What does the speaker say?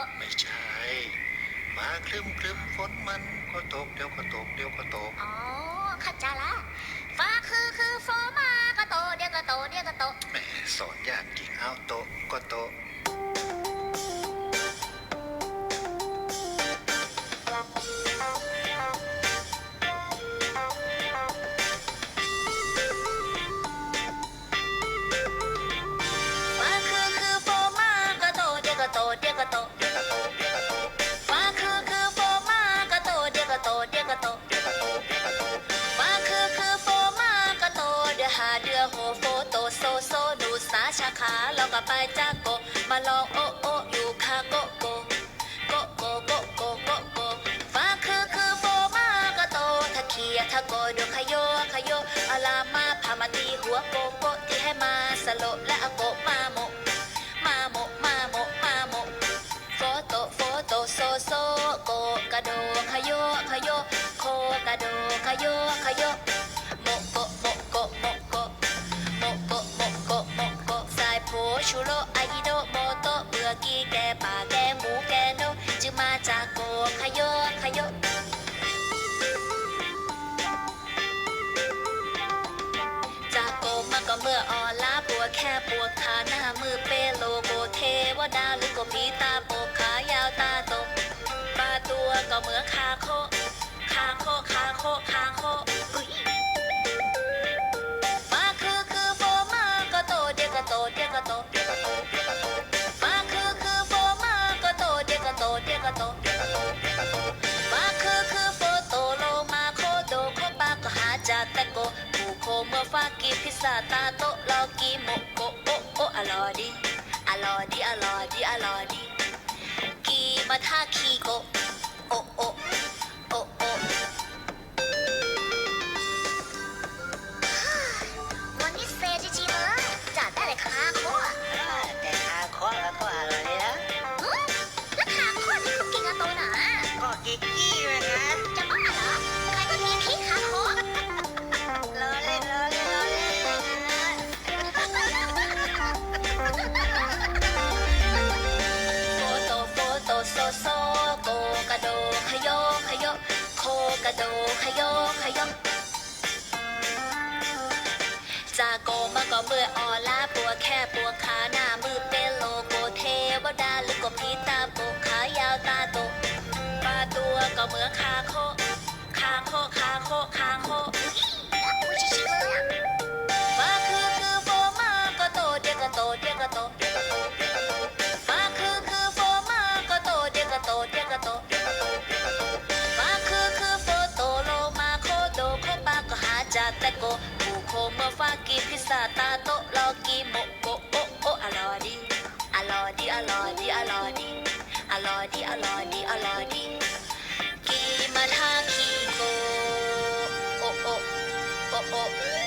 ะไม่ใช่ มาคลึมคลึมฝนมันก็ตกเดี๋ยวก็ตกเดี๋ยวก็ตก อ๋อเข้าใจละฟ้าคือคือโฟมาก็โตเดี๋ยวก็โตเดี๋ยวก็โตแหมสอนยากจริงเอาโตะก็โต โตเดียก็โตเดียก็โตเดียก็โตเดี๋ยวก็โตฟ้าคือคือโฟมาก็โตเดือหาเดือโหโฟโตโซโซดูสาชาขาเราก็ไปจากโกมาลองโอโออยู่คาโกโกโกโกโกโกโกโกฟ้าคือคือโฟมาก็โตถ้าเขียถ้าโกเดือขยโยขยโยอาลามาพามาตีหัวโกโกที่ให้มาสโลและอโกมาโมมาโมมาโมมาโมโฟโตโฟโตโซโซ ระโดขยโยขยโยโคกระโดขยโยขยโยโมโกโมโกโมโกโมโกโมโกโมโกสายโพชูโรอายิโดโมโตเบื่อกีแกป่าแกหมูแกโนจึงมาจากโกขยโยขยโยจากโกมาก็เมื่อออล้าปวแค่ปวดขาหน้ามือเปโลโกเทวดาหรือก็ผีตาโป เหมือนคาโคคาโคคาโคคาโคอุ๊ยมาคือคือโฟมาก็โตเดียก็โตเดียก็โตเดียก็โตเดียก็โตมาคือคือโฟมาก็โตเดียก็โตเดียก็โตเดียก็โตเดียก็โตมาคือคือโฟโตโลมาโคโดโคปาก็หาจาตะโกผู้โคเมื่อฟากีพิซซ่าตาโตลอกีโมโกโอโออร่อยดีอร่อยดีอร่อยดีอร่อยดี กระโดขยโยขยโยจากโกมาก็เมื่อออลาปวดแค่ปวดขาหน้ามือเป็นโลโกเทวดาหรือก็พีตาโปกขายาวตาโตปลาตัวก็เหมือนคาโคคาโคคาโคคาโคมาคือคือโฟมาก็โตเดียก็โตเดียก็โตเดียกก็โตมาคือคือโฟมาก็โตเดียก็โตเดียก็โต โคมาฟากีพิซาตาโตลอกีโมโกโอโออร่อยดีอร่อยดีอร่อยดีอร่อยดีอร่อยดีอร่อยดีอร่อยดีกีมาทาคิโกโอโอโอโอ